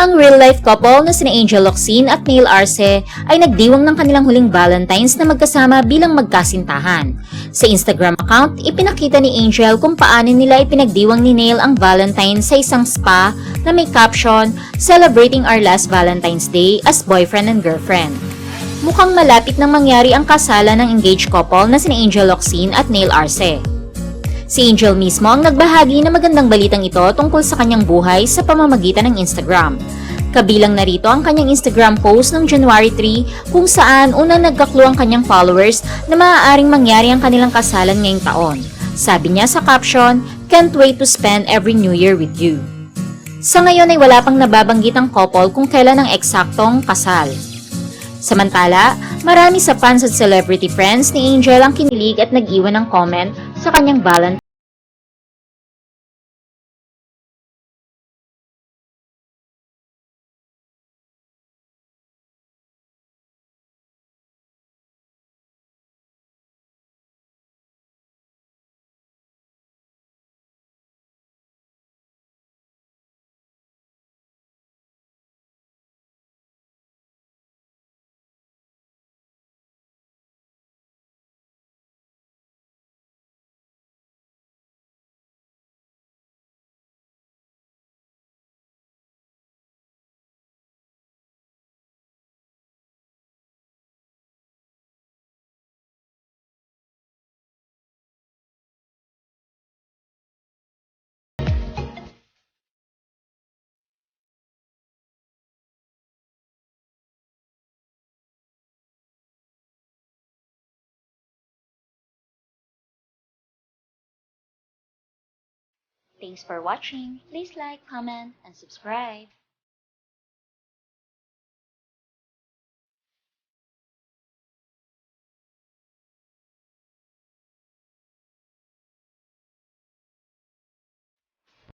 Ang real-life couple na sina Angel Locsin at Neil Arce ay nagdiwang ng kanilang huling Valentines na magkasama bilang magkasintahan. Sa Instagram account, ipinakita ni Angel kung paano nila ipinagdiwang ni Neil ang Valentine sa isang spa na may caption, Celebrating our last Valentine's Day as boyfriend and girlfriend. Mukhang malapit nang mangyari ang kasalan ng engaged couple na sina Angel Locsin at Neil Arce. Si Angel mismo ang nagbahagi na magandang balitang ito tungkol sa kanyang buhay sa pamamagitan ng Instagram. Kabilang narito ang kanyang Instagram post noong January 3 kung saan unang nagkaklo ang kanyang followers na maaaring mangyari ang kanilang kasalan ngayong taon. Sabi niya sa caption, Can't wait to spend every New Year with you. Sa ngayon ay wala pang nababanggit ang couple kung kailan ang eksaktong kasal. Samantala, marami sa fans at celebrity friends ni Angel ang kinilig at nag-iwan ng comment sa kanyang Valentine Thanks for watching. Please like, comment, and subscribe.